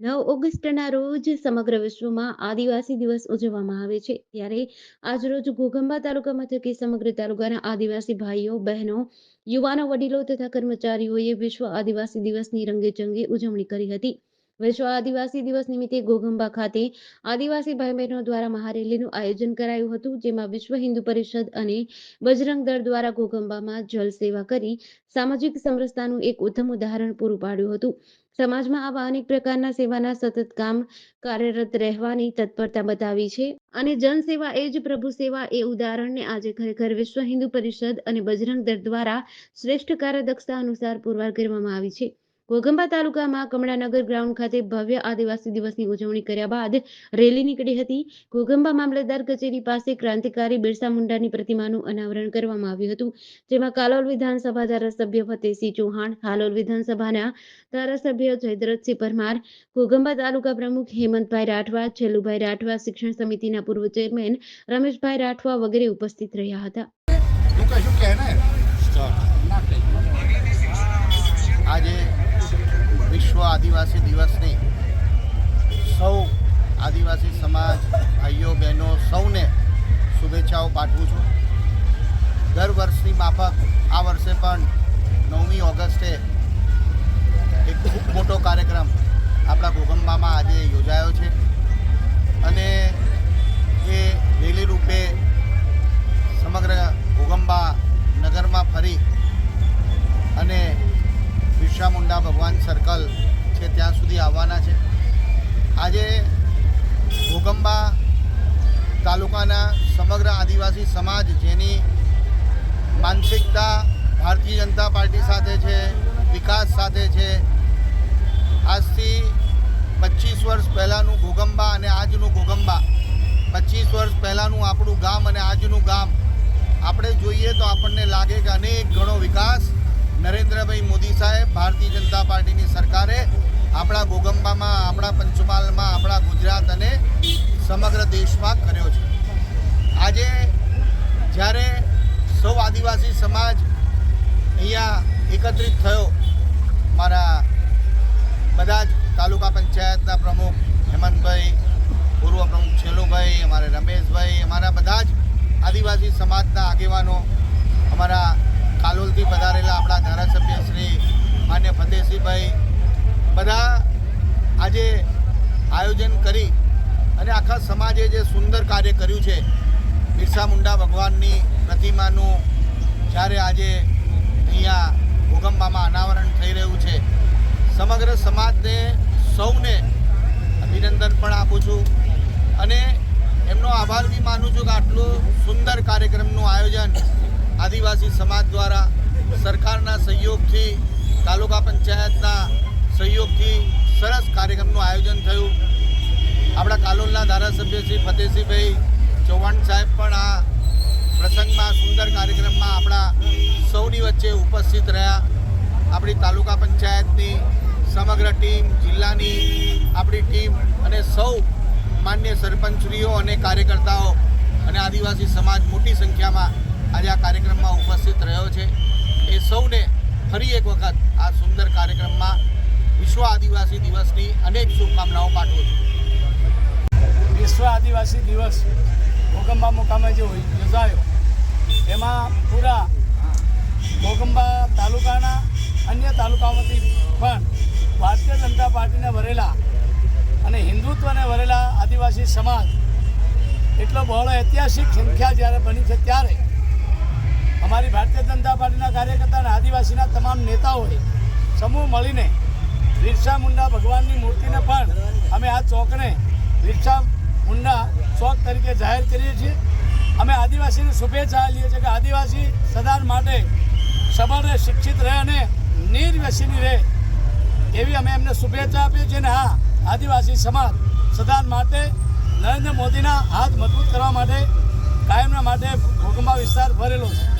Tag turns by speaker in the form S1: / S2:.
S1: નવ ઓગસ્ટના રોજ સમગ્ર વિશ્વમાં આદિવાસી દિવસ ઉજવવામાં આવે છે. ત્યારે આજરોજ ઘોઘંબા તાલુકા મથકે સમગ્ર તાલુકાના આદિવાસી ભાઈઓ, બહેનો, યુવાનો, વડીલો તથા કર્મચારીઓએ વિશ્વ આદિવાસી દિવસની રંગેચંગે ઉજવણી કરી હતી. વિશ્વ આદિવાસી દિવસ નિમિત્તે ગોગંબા ખાતે આદિવાસી ભાઈ બહેનો દ્વારા મહારેલીનું આયોજન કરાયું હતું, જેમાં વિશ્વ હિન્દુ પરિષદ અને બજરંગ દળ દ્વારા ગોગંબામાં જલ સેવા કરી સામાજિક સમરસતાનું એક ઉત્તમ ઉદાહરણ પૂરું પાડ્યું હતું. સમાજમાં આવા અનેક પ્રકારના સેવાના સતત કામ કાર્યરત રહેવાની તત્પરતા બતાવી છે અને જનસેવા એ જ પ્રભુ સેવા એ ઉદાહરણને આજે ખરેખર વિશ્વ હિન્દુ પરિષદ અને બજરંગ દળ દ્વારા શ્રેષ્ઠ કાર્યદક્ષતા અનુસાર પુરવાર કરવામાં આવી છે. ઘોઘંબા તાલુકામાં કમળાનગર ગ્રાઉન્ડ ખાતે ભવ્ય આદિવાસી દિવસની ઉજવણી કર્યા બાદ રેલી નીકળી હતી. ઘોઘંબા મામલતદાર કચેરી પાસે ક્રાંતિકારી બિરસા મુંડાની પ્રતિમાનું અનાવરણ કરવામાં આવ્યું હતું. જેમાં કાલોલ વિધાનસભા ધારાસભ્ય ફતેહસિંહ ચૌહાણ, હાલોલ વિધાનસભાના ધારાસભ્ય જયદ્રથસિંહ પરમાર, ઘોઘંબા તાલુકા પ્રમુખ હેમંતભાઈ રાઠવા છેલ્લુભાઈ રાઠવા, શિક્ષણ સમિતિના પૂર્વ ચેરમેન રમેશભાઈ રાઠવા વગેરે ઉપસ્થિત રહ્યા હતા.
S2: આદિવાસી દિવસની સૌ આદિવાસી સમાજ, ભાઈઓ, બહેનો સૌને શુભેચ્છાઓ પાઠવું છું. દર વર્ષની માફક આ વર્ષે પણ નવમી ઓગસ્ટે એક ખૂબ મોટો કાર્યક્રમ આપણા ભૂગંબામાં આજે યોજાયો છે. અને એ રેલી રૂપે આવવાના છે. આજે ભૂકંબા તાલુકાના સમગ્ર આદિવાસી સમાજ જેની માનસિકતા ભારતીય જનતા પાર્ટી સાથે છે, વિકાસ સાથે છે, આજથી પચીસ વર્ષ પહેલાંનું ઘોગંબા અને આજનું ઘોગંબા પચીસ વર્ષ પહેલાંનું આપણું ગામ અને આજનું ગામ, આપણે જોઈએ તો આપણને લાગે કે અનેક ઘણો વિકાસ નરેન્દ્રભાઈ મોદી સાહેબ ભારતીય જનતા પાર્ટીની સરકારે આપણા ગોગંબામાં, આપણા પંચમહાલમાં, આપણા ગુજરાત અને સમગ્ર દેશમાં કર્યો છે. આજે જ્યારે સૌ આદિવાસી સમાજ અહીંયા એકત્રિત થયો, મારા બધા જ તાલુકા પંચાયતના પ્રમુખ હેમંતભાઈ, પૂર્વ પ્રમુખ છેલુભાઈ, અમારે રમેશભાઈ, અમારા બધા જ આદિવાસી સમાજના આગેવાનો અમારા કાલોલથી પધારેલા આપણા ધારાસભ્ય શ્રી માન્ય ફતેહસિંહભાઈ બધા આજે આયોજન કરી અને આખા સમાજે જે સુંદર કાર્ય કર્યું છે, બિરસા મુંડા ભગવાનની પ્રતિમાનું જ્યારે આજે અહીંયા ભૂગંબામાં અનાવરણ થઈ રહ્યું છે, સમગ્ર સમાજને સૌને અભિનંદન પણ આપું છું અને એમનો આભાર બી માનું છું કે આટલું સુંદર કાર્યક્રમનું આયોજન આદિવાસી સમાજ દ્વારા સરકારના સહયોગથી તાલુકા પંચાયતના સહયોગથી સરસ કાર્યક્રમનું આયોજન થયું. આપણા કાલોલના ધારાસભ્ય શ્રી ફતેહસિંહભાઈ ચૌહાણ સાહેબ પણ આ પ્રસંગમાં સુંદર કાર્યક્રમમાં આપણા સૌની વચ્ચે ઉપસ્થિત રહ્યા. આપણી તાલુકા પંચાયતની સમગ્ર ટીમ, જિલ્લાની આપણી ટીમ અને સૌ માન્ય સરપંચશ્રીઓ અને કાર્યકર્તાઓ અને આદિવાસી સમાજ મોટી સંખ્યામાં આજે આ કાર્યક્રમમાં ઉપસ્થિત રહ્યો છે. એ સૌને ફરી એક વખત આ સુંદર કાર્યક્રમમાં વિશ્વ આદિવાસી દિવસની અનેક શુભકામનાઓ પાઠવું છું.
S3: વિશ્વ આદિવાસી દિવસ ભોગંબા મુકામે જે યોજાયો. એમાં પૂરા ભોગંબા તાલુકાના અન્ય તાલુકાઓમાંથી પણ ભારતીય જનતા પાર્ટીને વરેલા અને હિન્દુત્વને વરેલા આદિવાસી સમાજ એટલો બહોળો ઐતિહાસિક સંખ્યા જ્યારે બની છે ત્યારે અમારી ભારતીય જનતા પાર્ટીના કાર્યકર્તા અને આદિવાસીના તમામ નેતાઓએ સમૂહ મળીને બિરસા મુંડા ભગવાનની મૂર્તિને પણ અમે આ ચોકને બિરસા મુંડા ચોક તરીકે જાહેર કરીએ છીએ. અમે આદિવાસીને શુભેચ્છા લઈએ છીએ કે આદિવાસી સદાન માટે સબળ રહે, શિક્ષિત રહે અને નિર્વ્યસની રહે એવી અમે એમને શુભેચ્છા આપીએ છીએ અને હા, આદિવાસી સમાજ સદાન માટે નરેન્દ્ર મોદીના હાથ મજબૂત કરવા માટે કાયમના માટે ભૂકંપા વિસ્તાર ભરેલો છે.